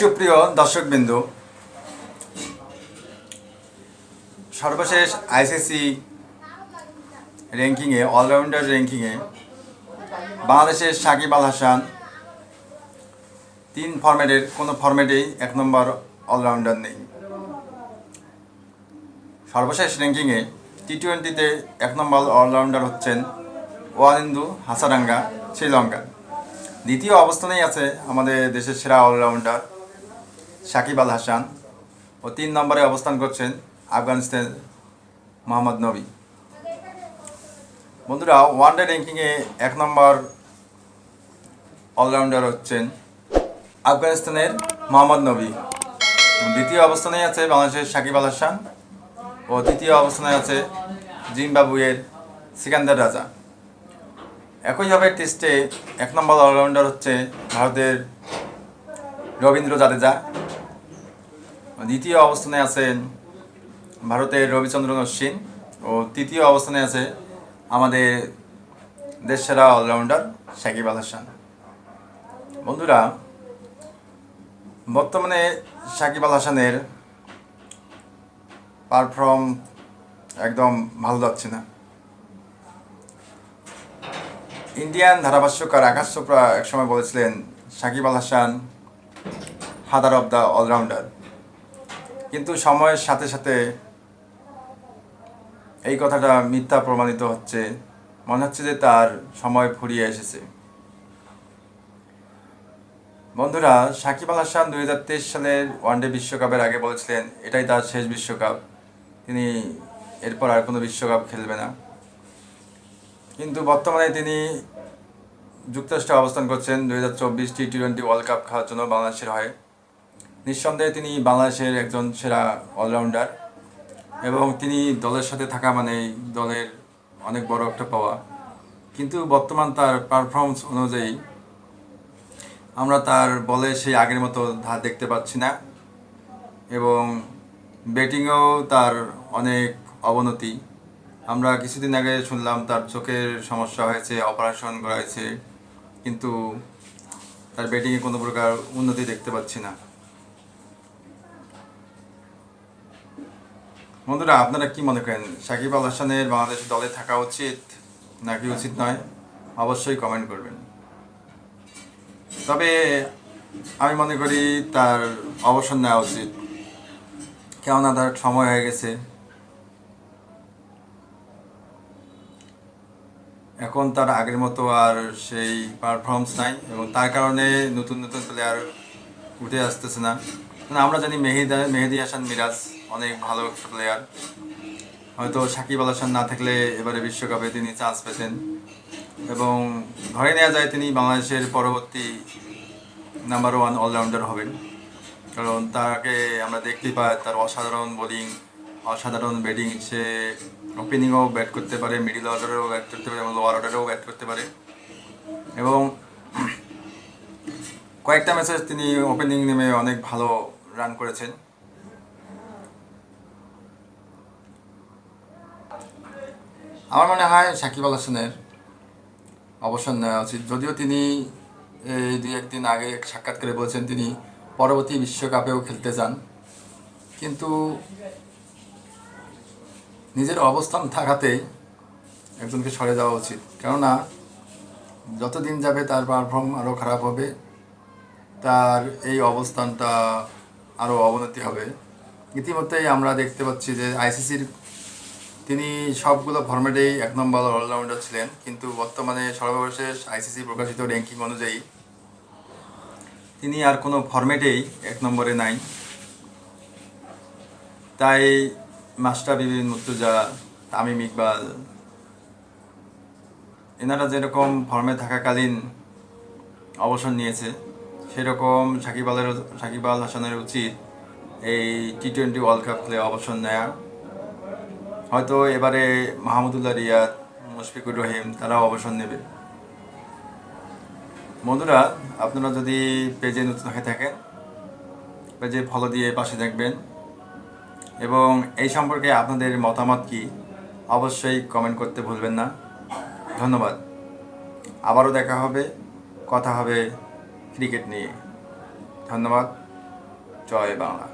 সুপ্রিয় দর্শকবৃন্দ, সর্বশেষ আইসিসি র্যাঙ্কিংয়ে অলরাউন্ডার র্যাঙ্কিংয়ে বাংলাদেশের সাকিব আল হাসান তিন ফরম্যাটের কোনো ফরম্যাটেই এক নম্বর অলরাউন্ডার নেই। সর্বশেষ র্যাঙ্কিংয়ে টি টোয়েন্টিতে এক নম্বর অলরাউন্ডার হচ্ছেন ওয়ালিন্দু হাসারাঙ্গা, শ্রীলঙ্কা। দ্বিতীয় অবস্থানেই আছে আমাদের দেশের সেরা অলরাউন্ডার সাকিব আল হাসান ও তিন নম্বরে অবস্থান করছেন আফগানিস্তান মোহাম্মদ নবী। বন্ধুরা, ওয়ানডে র্যাঙ্কিংয়ে এক নম্বর অলরাউন্ডার হচ্ছেন আফগানিস্তানের মোহাম্মদ নবী। দ্বিতীয় অবস্থানে আছে বাংলাদেশের সাকিব আল হাসান ও তৃতীয় অবস্থানে আছে জিম্বাবুয়ের সিকান্দার রাজা। একইভাবে টেস্টে এক নম্বর অলরাউন্ডার হচ্ছে ভারতের রবীন্দ্র জাদেজা। দ্বিতীয় অবস্থানে আছেন ভারতের রবিচন্দ্রন অশ্বিন ও তৃতীয় অবস্থানে আছে আমাদের দেশসেরা অলরাউন্ডার সাকিব আল হাসান। বন্ধুরা, বর্তমানে সাকিব আল হাসানের পারফর্ম একদম ভালো যাচ্ছে না। ইন্ডিয়ান ধারাভাষ্যকার আকাশ চোপড়া একসময় বলেছিলেন, Shakib Al Hasan father of the allrounder. কিন্তু সময়ের সাথে সাথে এই কথাটা মিথ্যা প্রমাণিত হচ্ছে। মনে হচ্ছে যে তার সময় ফুরিয়ে এসেছে। বন্ধুরা, সাকিব আল হাসান দুই হাজার তেইশ সালের ওয়ানডে বিশ্বকাপের আগে বলেছিলেন, এটাই তার শেষ বিশ্বকাপ। তিনি এরপর আর কোনো বিশ্বকাপ খেলবে না। কিন্তু বর্তমানে তিনি যুক্তরাষ্ট্রে অবস্থান করছেন। দুই হাজার চব্বিশ টি টোয়েন্টি ওয়ার্ল্ড কাপ খেলার জন্য বাংলাদেশের হয়ে। নিঃসন্দেহে তিনি বাংলাদেশের একজন সেরা অলরাউন্ডার এবং তিনি দলের সাথে থাকা মানে দলের অনেক বড় একটা পাওয়া। কিন্তু বর্তমান তার পারফরমেন্স অনুযায়ী আমরা তার বলে সেই আগের মতো ধার দেখতে পাচ্ছি না এবং ব্যাটিংয়েও তার অনেক অবনতি। আমরা কিছুদিন আগে শুনলাম তার চোখের সমস্যা হয়েছে অপারেশন করা হয়েছে, কিন্তু তার ব্যাটিংয়ে কোনো প্রকার উন্নতি দেখতে পাচ্ছি না। বন্ধুরা, আপনারা কি মনে করেন, সাকিব আল হাসানের বাংলাদেশ দলে থাকা উচিত নাকি উচিত নয়? অবশ্যই কমেন্ট করবেন। তবে আমি মনে করি তার অবসর নেওয়া উচিত। কেননা তার সময় হয়ে গেছে। এখন তার আগের মতো আর সেই পারফরমেন্স নাই এবং তার কারণে নতুন নতুন প্লেয়ার উঠে আসতেছে না। আমরা জানি মেহেদা, মেহেদি হাসান মিরাজ অনেক ভালো প্লেয়ার হয়তো সাকিব আল হাসান না থাকলে এবারে বিশ্বকাপে তিনি চান্স পেতেন। এবং ধরে নেওয়া যায় তিনি বাংলাদেশের পরবর্তী নাম্বার ওয়ান অলরাউন্ডার হবেন। কারণ তাকে আমরা দেখতেই পাই, তার অসাধারণ বোলিং অসাধারণ ব্যাটিং সে ওপেনিংও ব্যাট করতে পারে মিডিল অর্ডারেও ব্যাট করতে পারে, এবং লোয়ার অর্ডারেও ব্যাট করতে পারে। এবং কয়েকটা ম্যাচে তিনি ওপেনিং নেমে অনেক ভালো রান করেছেন। আমার মনে হয় সাকিব আল হাসানের অবসর নেওয়া উচিত। যদিও তিনি এই দুই একদিন আগে সাক্ষাৎকারে বলেছেন তিনি পরবর্তী বিশ্বকাপেও খেলতে চান। কিন্তু নিজের অবস্থান থাকাতেই একজনকে সরে যাওয়া উচিত। কেননা যত দিন যাবে তার পারফর্ম আরও খারাপ হবে। তার এই অবস্থানটা আরও অবনতি হবে। ইতিমধ্যেই আমরা দেখতে পাচ্ছি যে আইসিসির তিনি সবগুলো ফর্মেটেই এক নম্বর অলরাউন্ডার ছিলেন, কিন্তু বর্তমানে সর্বশেষ আইসিসি প্রকাশিত র্যাঙ্কিং অনুযায়ী তিনি আর কোনো ফর্মেটেই এক নম্বরে নাই। তাই মাস্টার বিবিন মুর্তুজা, তামিম ইকবাল, এনারা যেরকম ফর্মে থাকাকালীন অবসর নিয়েছে সেরকম সাকিব আলের, সাকিব আল হাসানের উচিত এই টি টোয়েন্টি ওয়ার্ল্ড কাপ খেলে অবসর নেয়া। হয়তো এবারে মাহমুদুল্লাহ রিয়াদ, মুশফিকুর রহিম, তারাও অবসর নেবে। বন্ধুরা, আপনারা যদি পেজে নতুন হয়ে থাকেন, পেজে ফলো দিয়ে পাশে থাকবেন এবং এই সম্পর্কে আপনাদের মতামত কি, অবশ্যই কমেন্ট করতে ভুলবেন না। ধন্যবাদ। আবারও দেখা হবে, কথা হবে ক্রিকেট নিয়ে। ধন্যবাদ। জয় বাংলা।